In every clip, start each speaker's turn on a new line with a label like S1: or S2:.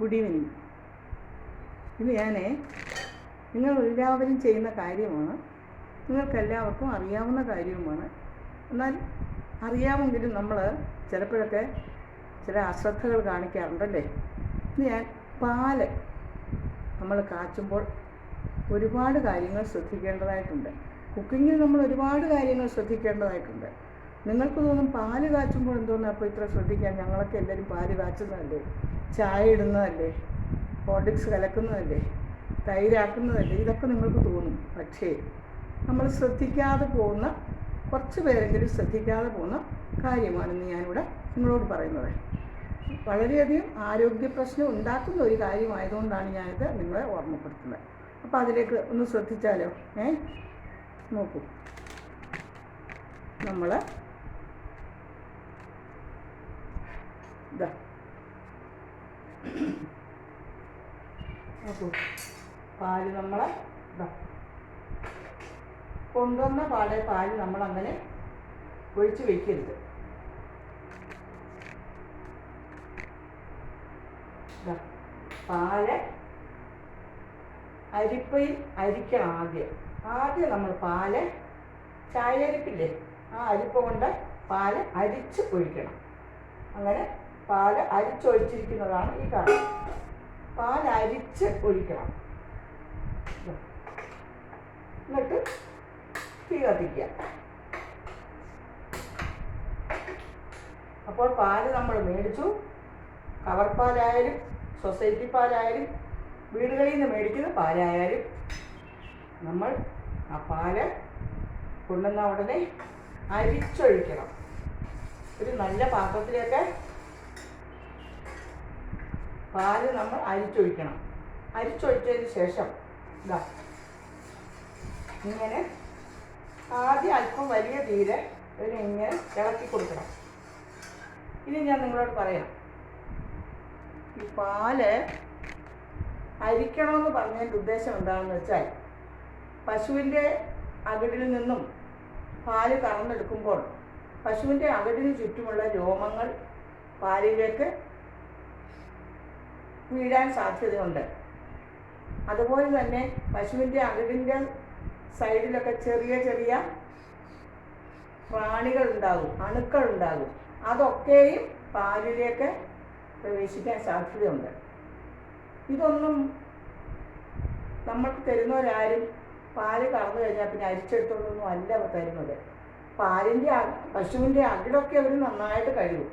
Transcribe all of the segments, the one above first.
S1: Good evening ഇത് ഞാൻ നിങ്ങൾ എല്ലാവരും ചെയ്യുന്ന കാര്യമാണ്. നിങ്ങൾക്കെല്ലാവർക്കും അറിയാവുന്ന കാര്യവുമാണ്. എന്നാൽ അറിയാമെങ്കിലും നമ്മൾ ചിലപ്പോഴൊക്കെ ചില അശ്രദ്ധകൾ കാണിക്കാറുണ്ടല്ലേ? ഇത് ഞാൻ പാൽ നമ്മൾ കാച്ചുമ്പോൾ ഒരുപാട് കാര്യങ്ങൾ ശ്രദ്ധിക്കേണ്ടതായിട്ടുണ്ട്. കുക്കിങ്ങിൽ നമ്മൾ ഒരുപാട് കാര്യങ്ങൾ ശ്രദ്ധിക്കേണ്ടതായിട്ടുണ്ട്. നിങ്ങൾക്ക് തോന്നും പാൽ കാച്ചുമ്പോൾ എന്തോന്നാ അപ്പോൾ ഇത്ര ശ്രദ്ധിക്കാൻ? ഞങ്ങളൊക്കെ എല്ലാവരും പാൽ കാച്ചുന്നതല്ലേ? ചായ ഇടുന്നതല്ലേ? ഹോർഡിക്സ് കലക്കുന്നതല്ലേ? തൈരാക്കുന്നതല്ലേ? ഇതൊക്കെ നിങ്ങൾക്ക് തോന്നും. പക്ഷേ നമ്മൾ ശ്രദ്ധിക്കാതെ പോകുന്ന കുറച്ച് പേരെങ്കിലും ശ്രദ്ധിക്കാതെ പോകുന്ന കാര്യമാണെന്ന് ഞാനിവിടെ നിങ്ങളോട് പറയുന്നത്. വളരെയധികം ആരോഗ്യ പ്രശ്നം ഉണ്ടാക്കുന്ന ഒരു കാര്യമായതുകൊണ്ടാണ് ഞാനിത് നിങ്ങളെ ഓർമ്മപ്പെടുത്തുന്നത്. അപ്പോൾ അതിലേക്ക് ഒന്ന് ശ്രദ്ധിച്ചാലോ? ഏ? നോക്കൂ. നമ്മൾ ഇതാ നോക്കൂ. പാൽ നമ്മൾ ഇതാ കൊണ്ടുവന്ന പാൽ പാൽ നമ്മളങ്ങനെ ഒഴിച്ചു വെക്കരുത്. ദാ, പാൽ അരിപ്പയിൽ അരിക്കണം ആദ്യം. ആദ്യം നമ്മൾ പാൽ ചായ അരിപ്പില്ലേ ആ അരിപ്പ കൊണ്ട് പാൽ അരിച്ച് ഒഴിക്കണം. അങ്ങനെ പാൽ അരിച്ചൊഴിച്ചിരിക്കുന്നതാണ് ഈ കാണുന്നത്. പാൽ അരിച്ച് ഒഴിക്കണം. എന്നിട്ട് തീ കത്തിക്കുക. അപ്പോൾ പാൽ നമ്മൾ മേടിച്ചു. കവർ പാലായാലും സൊസൈറ്റി പാലായാലും വീടുകളിൽ നിന്ന് മേടിക്കുന്ന പാലായാലും നമ്മൾ ആ പാൽ കൊണ്ടുവന്ന ഉടനെ അരിച്ചൊഴിക്കണം. ഒരു നല്ല പാത്രത്തിലേക്ക് പാൽ നമ്മൾ അരിച്ചൊഴിക്കണം. അരിച്ചൊഴിച്ചതിന് ശേഷം ഇതാ ഇങ്ങനെ ആദ്യം അല്പം വലിയ തീരെ ഇതിനെ ഇങ്ങനെ ഇളക്കി കൊടുക്കണം. ഇനി ഞാൻ നിങ്ങളോട് പറയാം. ഈ പാൽ അരിക്കണമെന്ന് പറഞ്ഞതിന്റെ ഉദ്ദേശം എന്താണെന്ന് വെച്ചാൽ പശുവിന്റെ അകിടിൽ നിന്നും പാൽ കറന്നെടുക്കുമ്പോൾ പശുവിന്റെ അകിടിന് ചുറ്റുമുള്ള രോമങ്ങൾ പാലിലേക്ക് വീഴാൻ സാധ്യതയുണ്ട്. അതുപോലെ തന്നെ പശുവിന്റെ അകിടിന്റെ സൈഡിലൊക്കെ ചെറിയ ചെറിയ പ്രാണികൾ ഉണ്ടാകും അണുക്കൾ ഉണ്ടാകും അതൊക്കെയും പാലിലേക്ക് പ്രവേശിക്കാൻ സാധ്യതയുണ്ട്. ഇതൊന്നും നമ്മൾക്ക് തരുന്നവരാരും പാൽ കറന്നു കഴിഞ്ഞാൽ പിന്നെ അരിച്ചെടുത്തോണ്ടൊന്നും അല്ല തരുന്നത്. പാലിന്റെ പശുവിന്റെ അകിടൊക്കെ അവർ നന്നായിട്ട് കഴുകും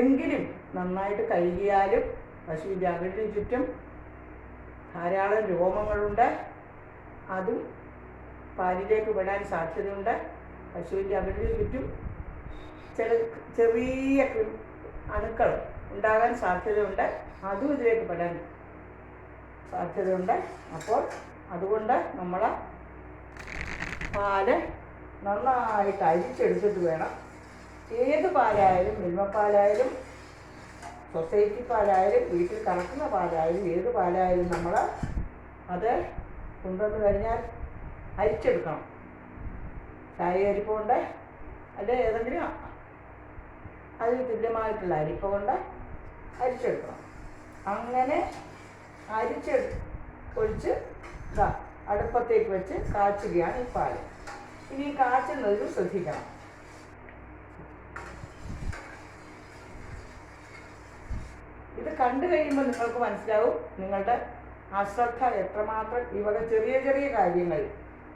S1: എങ്കിലും നന്നായിട്ട് കഴുകിയാലും പശുവിന്റെ അകിടിന് ചുറ്റും ധാരാളം രോമങ്ങളുണ്ട്. അതും പാലിലേക്ക് വിടാൻ സാധ്യതയുണ്ട്. പശുവിന്റെ അകിടിന് ചുറ്റും ചില ചെറിയ അണുക്കൾ ഉണ്ടാകാൻ സാധ്യതയുണ്ട്. അതും ഇതിലേക്ക് പെടാൻ സാധ്യതയുണ്ട്. അപ്പോൾ അതുകൊണ്ട് നമ്മൾ പാൽ നന്നായിട്ട് അരിച്ചെടുത്തിട്ട് വേണം. ഏത് പാലായാലും മിൽമപ്പാലായാലും സൊസൈറ്റി പാലായാലും വീട്ടിൽ കറക്കുന്ന പാലായാലും ഏത് പാലായാലും നമ്മൾ അത് കൊണ്ടുവന്ന് കഴിഞ്ഞാൽ അരിച്ചെടുക്കണം. ചായ അരിപ്പ് കൊണ്ട് അല്ലെ ഏതെങ്കിലും അതിന് തുല്യമായിട്ടുള്ള അരിപ്പ കൊണ്ട് അരിച്ചെടുക്കണം. അങ്ങനെ അരിച്ചെടു ഒഴിച്ച് അടുപ്പത്തേക്ക് വെച്ച് കാച്ചുകയാണ് ഈ പാൽ. ഇനി കാച്ചുന്നതിലും ശ്രദ്ധിക്കണം ഇത് കണ്ടു കഴിയുമ്പോൾ നിങ്ങൾക്ക് മനസ്സിലാവും നിങ്ങളുടെ അശ്രദ്ധ എത്രമാത്രം. ഈ ചെറിയ ചെറിയ കാര്യങ്ങൾ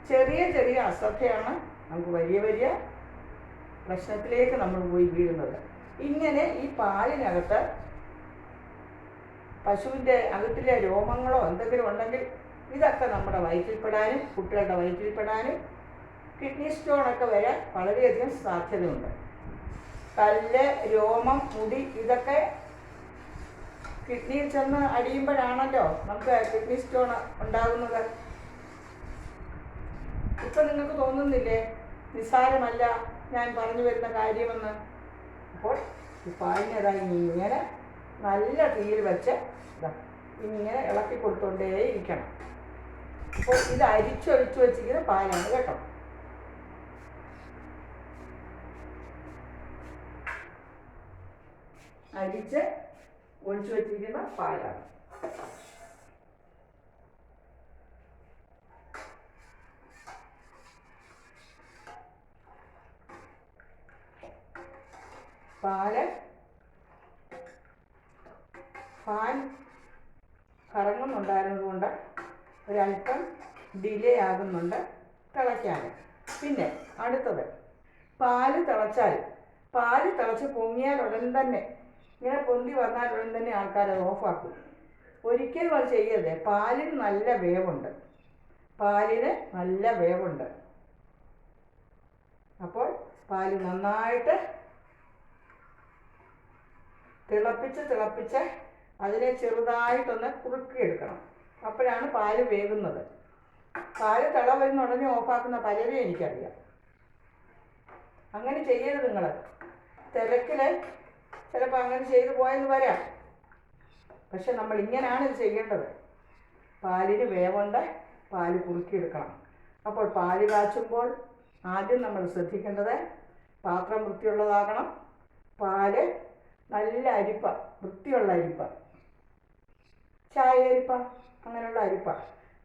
S1: ചെറിയ ചെറിയ അശ്രദ്ധയാണ് നമുക്ക് വലിയ വലിയ പ്രശ്നത്തിലേക്ക് നമ്മൾ പോയി വീഴുന്നത്. ഇങ്ങനെ ഈ പാലിനകത്ത് പശുവിന്റെ അകത്തിലെ രോമങ്ങളോ എന്തെങ്കിലും ഉണ്ടെങ്കിൽ ഇതൊക്കെ നമ്മുടെ വയറ്റിൽപ്പെടാനും കുട്ടികളുടെ വയറ്റിൽപ്പെടാനും കിഡ്നി സ്റ്റോണൊക്കെ വരാൻ വളരെയധികം സാധ്യതയുണ്ട്. കല്ല് രോമം മുടി ഇതൊക്കെ കിഡ്നിയിൽ ചെന്ന് അടിയുമ്പോഴാണല്ലോ നമുക്ക് കിഡ്നി സ്റ്റോൺ ഉണ്ടാകുന്നത്. ഇപ്പൊ നിങ്ങൾക്ക് തോന്നുന്നില്ലേ? നിസ്സാരമല്ല ഞാൻ പറഞ്ഞു വരുന്ന കാര്യമെന്ന്. അപ്പോൾ ഈ പാലിനേതായി ഇങ്ങനെ നല്ല തീയിൽ വെച്ച് ഇങ്ങനെ ഇളക്കി കൊടുത്തോണ്ടേ ഇരിക്കണം അപ്പോൾ ഇത് അരിച്ചൊഴിച്ചു വെച്ചിരിക്കുന്ന പാലാണ് കേട്ടോ. അരിച്ച് ഒഴിച്ചു വെച്ചിരിക്കുന്ന പാലാണ് പാൽ ഫാൻ കറങ്ങുന്നുണ്ടായിരുന്നത് കൊണ്ട് ഒരല്പം ഡിലേ ആകുന്നുണ്ട് തിളയ്ക്കാൻ. പിന്നെ അടുത്തത്. പാൽ തിളച്ചാൽ പാൽ തിളച്ച് പൊങ്ങിയാൽ ഉടൻ തന്നെ ഇങ്ങനെ പൊന്തി വന്നാൽ ഉടൻ തന്നെ ആൾക്കാർ അത് ഓഫാക്കും ഒരിക്കലും അത് ചെയ്യരുത്. പാലിന് നല്ല വേവുണ്ട്. പാലിന് നല്ല വേവുണ്ട്. അപ്പോൾ പാൽ നന്നായിട്ട് തിളപ്പിച്ച് തിളപ്പിച്ച് അതിനെ ചെറുതായിട്ടൊന്ന് കുറുക്കിയെടുക്കണം. അപ്പോഴാണ് പാൽ വേകുന്നത് പാൽ തിള വരുന്ന ഉടനെ ഓഫാക്കുന്ന പലരെയും എനിക്കറിയാം. അങ്ങനെ ചെയ്യരുത് നിങ്ങൾ തിരക്കിൽ ചിലപ്പോൾ അങ്ങനെ ചെയ്തു പോയെന്ന് വരാം. പക്ഷെ നമ്മൾ ഇങ്ങനെയാണ് ഇത് ചെയ്യേണ്ടത്. പാലിന് വേവുണ്ട് പാൽ കുറുക്കിയെടുക്കണം. അപ്പോൾ പാൽ കാച്ചുമ്പോൾ ആദ്യം നമ്മൾ ശ്രദ്ധിക്കേണ്ടത് പാത്രം വൃത്തിയുള്ളതാകണം. പാൽ നല്ല അരിപ്പ വൃത്തിയുള്ള അരിപ്പ. ചായ അരിപ്പ അങ്ങനെയുള്ള അരിപ്പ.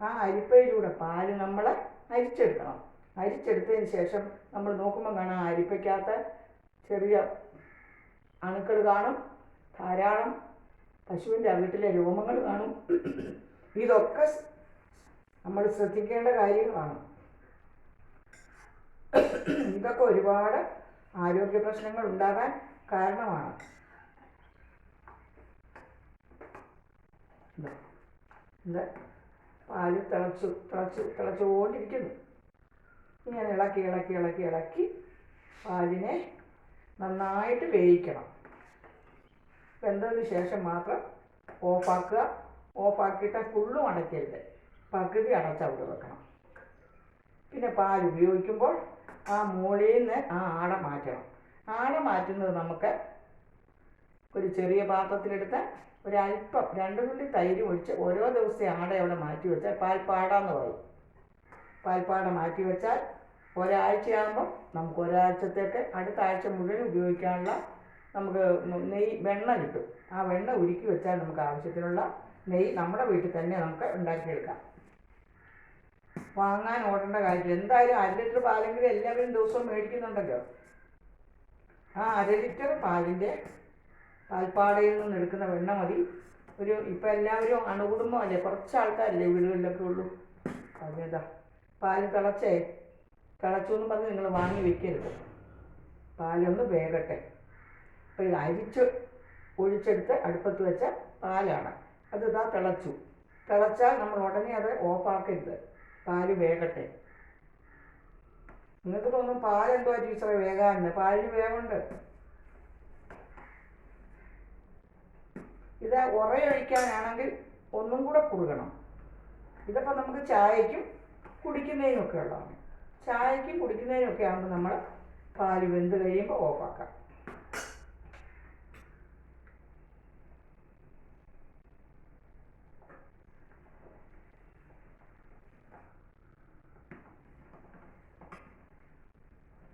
S1: ആ അരിപ്പയിലൂടെ പാൽ നമ്മൾ അരിച്ചെടുക്കണം. അരിച്ചെടുത്തതിന് ശേഷം നമ്മൾ നോക്കുമ്പോൾ കാണാം അരിപ്പയ്ക്കകത്ത് ചെറിയ അണുക്കൾ കാണും. ധാരാളം പശുവിന്റെ വീട്ടിലെ രോമങ്ങൾ കാണും. ഇതൊക്കെ നമ്മൾ ശ്രദ്ധിക്കേണ്ട കാര്യങ്ങളാണ്. ഇതൊക്കെ ഒരുപാട് ആരോഗ്യ പ്രശ്നങ്ങൾ ഉണ്ടാകാൻ കാരണമാണ്. പാൽ തിളച്ചു തിളച്ച് തിളച്ചുകൊണ്ടിരിക്കുന്നു. ഇങ്ങനെ ഇളക്കി ഇളക്കി ഇളക്കി ഇളക്കി പാലിനെ നന്നായിട്ട് വേവിക്കണം. വെന്തതിന് ശേഷം മാത്രം? ഓഫാക്കുക. ഓഫാക്കിയിട്ട് ഫുള്ളും അടയ്ക്കരുത് പകുതി അടച്ച് അവിടെ വെക്കണം. പിന്നെ പാൽ ഉപയോഗിക്കുമ്പോൾ ആ മുകളിൽ നിന്ന് ആ ആട മാറ്റണം. ആട മാറ്റുന്നത് നമുക്ക് ഒരു ചെറിയ പാത്രത്തിലെടുത്ത് ഒരല്പം രണ്ട് തുള്ളി തൈര് ഒഴിച്ച് ഓരോ ദിവസത്തെ ആട അവിടെ മാറ്റി വെച്ചാൽ പാൽപ്പാടാന്ന് പറയും. പാൽപ്പാട മാറ്റി വെച്ചാൽ ഒരാഴ്ചയാകുമ്പോൾ നമുക്ക് ഒരാഴ്ചത്തേക്ക് അടുത്ത ആഴ്ച മുഴുവൻ ഉപയോഗിക്കാനുള്ള നമുക്ക് നെയ്യ് വെണ്ണ കിട്ടും. ആ വെണ്ണ ഉരുക്കി വെച്ചാൽ നമുക്ക് ആവശ്യത്തിനുള്ള നെയ്യ് നമ്മുടെ വീട്ടിൽ തന്നെ നമുക്ക് ഉണ്ടാക്കിയെടുക്കാം. വാങ്ങാൻ ഓടേണ്ട കാര്യം എന്തായാലും അര ലിറ്റർ പാലെങ്കിലും എല്ലാവരും ദിവസവും മേടിക്കുന്നുണ്ടല്ലോ. ആ അര ലിറ്റർ പാലിന്റെ പാൽപ്പാടയിൽ നിന്ന് എടുക്കുന്ന വെണ്ണ മതി. ഒരു ഇപ്പം എല്ലാവരും അണുകുടുംബമല്ലേ കുറച്ച് ആൾക്കാരല്ലേ വീടുകളിലൊക്കെ ഉള്ളൂ. അതേതാ പാൽ തിളച്ചേ. തിളച്ചു എന്ന് പറഞ്ഞ് നിങ്ങൾ വാങ്ങി വെക്കരുത്. പാലൊന്ന് വേകട്ടെ. അപ്പോൾ ഇത് അരിച്ച് ഒഴിച്ചെടുത്ത് അടുപ്പത്ത് വെച്ച പാലാണ്. അത് ഇതാ തിളച്ചു. തിളച്ചാൽ നമ്മൾ ഉടനെ അത് ഓഫാക്കരുത്. പാൽ വേകട്ടെ. നിങ്ങൾക്ക് തോന്നും പാലെന്തോ ടീച്ചറെ വേകാന്ന് പാലിന് വേവുണ്ട്. ഇത് ഉറയൊഴിക്കാനാണെങ്കിൽ ഒന്നും കൂടെ കുറുകണം. ഇതിപ്പോൾ നമുക്ക് ചായക്കും കുടിക്കുന്നതിനൊക്കെ ഉള്ളതാണ്. ചായക്കും കുടിക്കുന്നതിനൊക്കെ ആകുമ്പോൾ നമ്മൾ പാൽ വെന്ത് കഴിയുമ്പോൾ ഓഫാക്കാം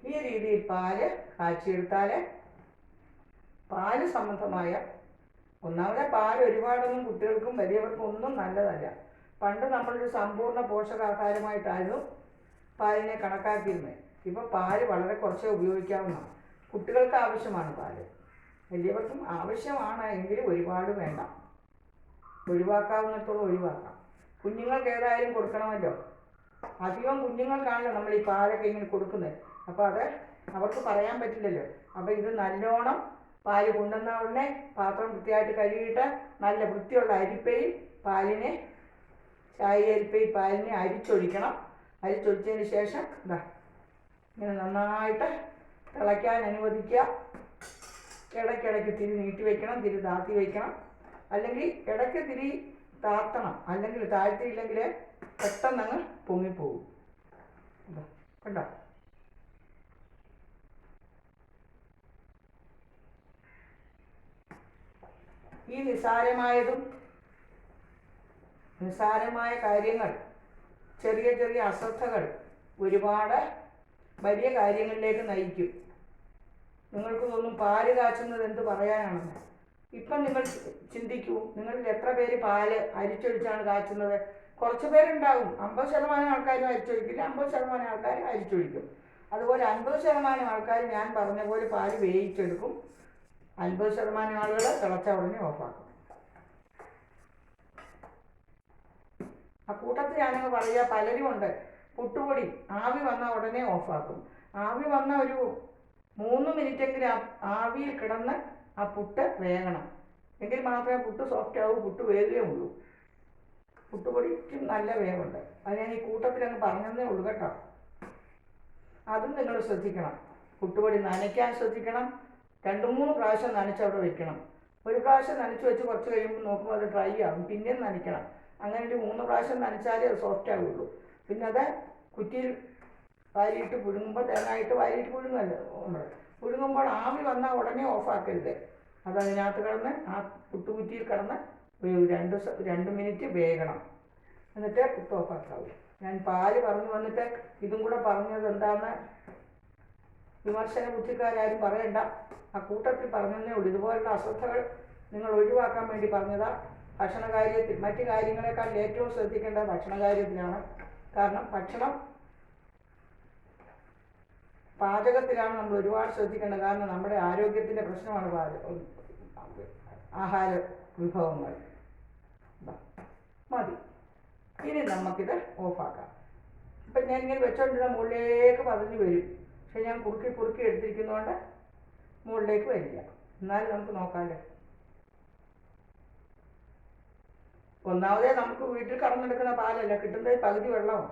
S1: ഈ രീതിയിൽ പാൽ കാച്ചിയെടുത്താൽ പാൽ സംബന്ധമായ ഒന്നാമതെ പാൽ ഒരുപാടൊന്നും കുട്ടികൾക്കും വലിയവർക്കും ഒന്നും നല്ലതല്ല. പണ്ട് നമ്മളൊരു സമ്പൂർണ പോഷകാഹാരമായിട്ടായിരുന്നു പാലിനെ കണക്കാക്കിയിരുന്നത് ഇപ്പോൾ പാൽ വളരെ കുറച്ചേ ഉപയോഗിക്കാവുന്ന കുട്ടികൾക്ക് ആവശ്യമാണ് പാൽ. വലിയവർക്കും ആവശ്യമാണ് എങ്കിലും ഒരുപാട് വേണ്ട. ഒഴിവാക്കാവുന്നിടത്തോളം ഒഴിവാക്കാം. കുഞ്ഞുങ്ങൾക്ക് ഏതായാലും കൊടുക്കണമല്ലോ. അധികം കുഞ്ഞുങ്ങൾക്കാണല്ലോ നമ്മൾ ഈ പാലൊക്കെ ഇങ്ങനെ കൊടുക്കുന്നത് അപ്പോൾ അത് അവർക്ക് പറയാൻ പറ്റില്ലല്ലോ. അപ്പോൾ ഇത് നല്ലോണം പാൽ കൊണ്ടുവന്ന ഉടനെ പാത്രം വൃത്തിയായിട്ട് കഴുകിയിട്ട് നല്ല വൃത്തിയുള്ള അരിപ്പയിൽ പാലിനെ ചായ അരിപ്പയിൽ പാലിനെ അരിച്ചൊഴിക്കണം. അരിച്ചൊഴിച്ചതിന് ശേഷം ഇതാ ഇങ്ങനെ നന്നായിട്ട് തിളയ്ക്കാൻ അനുവദിക്കുക. ഇടയ്ക്കിടയ്ക്ക് തിരി നീട്ടി വയ്ക്കണം തിരി താത്തി വയ്ക്കണം അല്ലെങ്കിൽ ഇടയ്ക്ക് തിരി താത്തണം. അല്ലെങ്കിൽ താഴ്ത്തിയില്ലെങ്കിൽ പെട്ടെന്ന് അങ്ങ് പൊങ്ങിപ്പോകും കണ്ടോ? ഈ നിസാരമായതും നിസാരമായ കാര്യങ്ങൾ ചെറിയ ചെറിയ അശ്രദ്ധകൾ ഒരുപാട് വലിയ കാര്യങ്ങളിലേക്ക് നയിക്കും. നിങ്ങൾക്ക് തോന്നും പാൽ കാച്ചുന്നത് എന്ത് പറയാനാണെന്ന്. ഇപ്പം നിങ്ങൾ ചിന്തിക്കൂ. നിങ്ങളിൽ എത്ര പേര് പാൽ അരിച്ചൊഴിച്ചാണ് കാച്ചുന്നത്? കുറച്ച് പേരുണ്ടാവും. അമ്പത് ശതമാനം ആൾക്കാരും അരിച്ചൊഴിക്കില്ല. അമ്പത് ശതമാനം ആൾക്കാർ അരിച്ചൊഴിക്കും. അതുപോലെ അൻപത് ശതമാനം ആൾക്കാർ ഞാൻ പറഞ്ഞ പോലെ പാൽ വേവിച്ചെടുക്കും. അൻപത് ശതമാനം ആളുകൾ തിളച്ച ഉടനെ ഓഫാക്കും. ആ കൂട്ടത്തിൽ ഞാനങ്ങ് പറയുക പലരും ഉണ്ട്. പുട്ടുപൊടി ആവി വന്ന ഉടനെ ഓഫാക്കും ആവി വന്ന ഒരു മൂന്ന് മിനിറ്റെങ്കിലും ആവിയിൽ കിടന്ന് ആ പുട്ട് വേകണം. എങ്കിൽ മാത്രമേ പുട്ട് സോഫ്റ്റ് ആവൂ പുട്ട് വേകുകയേ ഉള്ളൂ. പുട്ടുപൊടിക്കും നല്ല വേവുണ്ട്. അത് ഞാൻ ഈ കൂട്ടത്തിൽ അങ്ങ് പറഞ്ഞതേ ഉള്ളൂ കേട്ടോ. അതും നിങ്ങൾ ശ്രദ്ധിക്കണം. പുട്ടുപൊടി നനയ്ക്കാൻ ശ്രദ്ധിക്കണം. രണ്ട് മൂന്ന് പ്രാവശ്യം നനച്ച് അവിടെ വെക്കണം. ഒരു പ്രാവശ്യം നനച്ച് വെച്ച് കുറച്ച് കഴിയുമ്പോൾ നോക്കുമ്പോൾ അത് ഡ്രൈ ആകും പിന്നെയും നനയ്ക്കണം. അങ്ങനെ ഒരു മൂന്ന് പ്രാവശ്യം നനച്ചാലേ അത് സോഫ്റ്റ് ആവുള്ളൂ. പിന്നെ അത് കുറ്റിയിൽ വാരിയിട്ട് പുഴുങ്ങുമ്പോൾ തേങ്ങായിട്ട് വാരിയിട്ട് പുഴുങ്ങല്ലോ നമ്മൾ പുഴുങ്ങുമ്പോൾ ആവി വന്നാൽ ഉടനെ ഓഫാക്കരുത് അത് അതിനകത്ത് കിടന്ന് ആ പുട്ടുകുറ്റിയിൽ കിടന്ന് രണ്ട് രണ്ട് മിനിറ്റ് വേകണം. എന്നിട്ട് പുട്ട് ഓഫാക്കാവൂ ഞാൻ പാൽ പറഞ്ഞു വന്നിട്ട് ഇതും കൂടെ പറഞ്ഞത് എന്താണെന്ന് വിമർശന ബുദ്ധിക്കാരും പറയണ്ട. ആ കൂട്ടത്തിൽ പറഞ്ഞതേ ഉള്ളൂ. ഇതുപോലുള്ള അശ്രദ്ധകൾ നിങ്ങൾ ഒഴിവാക്കാൻ വേണ്ടി പറഞ്ഞതാ. ഭക്ഷണ കാര്യത്തിൽ മറ്റു കാര്യങ്ങളെക്കാൾ ഏറ്റവും ശ്രദ്ധിക്കേണ്ടത് ഭക്ഷണ കാര്യത്തിലാണ് കാരണം ഭക്ഷണം പാചകത്തിലാണ് നമ്മൾ ഒരുപാട് ശ്രദ്ധിക്കേണ്ടത്. കാരണം നമ്മുടെ ആരോഗ്യത്തിന്റെ പ്രശ്നമാണ് പാചകം ആഹാര വിഭവങ്ങൾ. മതി. ഇനി നമുക്കിത് ഓഫാക്കാം. ഇപ്പം ഞാൻ ഇങ്ങനെ വെച്ചോണ്ടിരുന്ന മുകളിലേക്ക് പതിഞ്ഞ് വരും. പക്ഷെ ഞാൻ കുറുക്കി കുറുക്കി എടുത്തിരിക്കുന്നതുകൊണ്ട് മുകളിലേക്ക് വരില്ല. എന്നാലും നമുക്ക് നോക്കാമല്ലോ ഒന്നാമതേ നമുക്ക് വീട്ടിൽ കടന്നെടുക്കുന്ന പാലല്ല? കിട്ടുന്നത് പകുതി വെള്ളമാണ്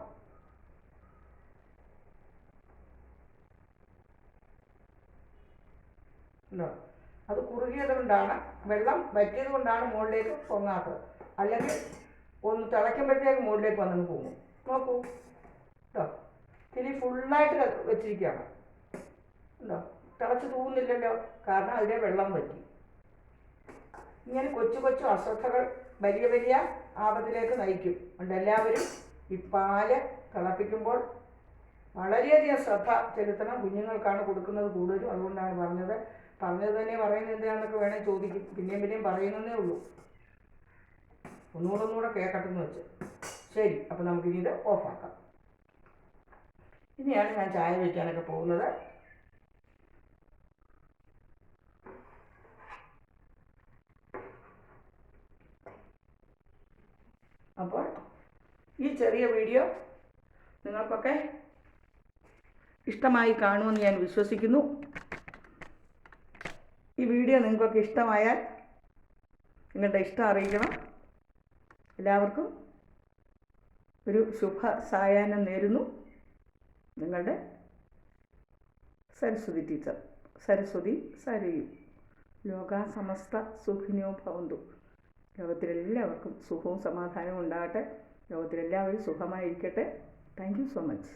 S1: ഉണ്ടോ? അത് കുറുകിയത് കൊണ്ടാണ് വെള്ളം വറ്റിയത് കൊണ്ടാണ് മുകളിലേക്ക് പൊങ്ങാത്തത്. അല്ലെങ്കിൽ ഒന്ന് തിളയ്ക്കുമ്പോഴത്തേക്ക് മുകളിലേക്ക് വന്നു പോകും നോക്കൂ. കേട്ടോ തിരി ഫുള്ളായിട്ട് വെച്ചിരിക്കുകയാണ്. ഉണ്ടോ? തിളച്ച് തൂന്നില്ലല്ലോ കാരണം അതിലെ വെള്ളം വറ്റി. ഇങ്ങനെ കൊച്ചു കൊച്ചു അശ്രദ്ധകൾ വലിയ വലിയ ആപത്തിലേക്ക് നയിക്കും. അതുകൊണ്ട് എല്ലാവരും ഈ പാൽ തിളപ്പിക്കുമ്പോൾ വളരെയധികം ശ്രദ്ധ ചെലുത്തണം. കുഞ്ഞുങ്ങൾക്കാണ് കൊടുക്കുന്നത് കൂടുതലും. അതുകൊണ്ടാണ് പറഞ്ഞത്. പറഞ്ഞത് തന്നെ പറയുന്നത് എന്തിനാണെന്നൊക്കെ വേണേൽ ചോദിക്കും. പിന്നെയും പിന്നെയും പറയുന്നതേ ഉള്ളൂ. ഒന്നുകൂടെ ഒന്നുകൂടെ കേൾക്കട്ടെന്ന് വെച്ച്. ശരി അപ്പം നമുക്കിനി ഇത് ഓഫാക്കാം. ഇനിയാണ് ഞാൻ ചായ വയ്ക്കാനൊക്കെ പോകുന്നത്. അപ്പോൾ ഈ ചെറിയ വീഡിയോ നിങ്ങൾക്കൊക്കെ ഇഷ്ടമായി കാണുമെന്ന് ഞാൻ വിശ്വസിക്കുന്നു. ഈ വീഡിയോ നിങ്ങൾക്കൊക്കെ ഇഷ്ടമായാൽ നിങ്ങളുടെ ഇഷ്ടം അറിയിക്കണം. എല്ലാവർക്കും ഒരു ശുഭ സായാഹ്നം നേരുന്നു. നിങ്ങളുടെ സരസ്വതി ടീച്ചർ. സരസ്വതി സരയു. ലോക സമസ്ത സുഖിനോ ഭവന്തു. ലോകത്തിലെല്ലാവർക്കും സുഖവും സമാധാനവും ഉണ്ടാകട്ടെ. ലോകത്തിലെല്ലാവരും സുഖമായിരിക്കട്ടെ. Thank you so much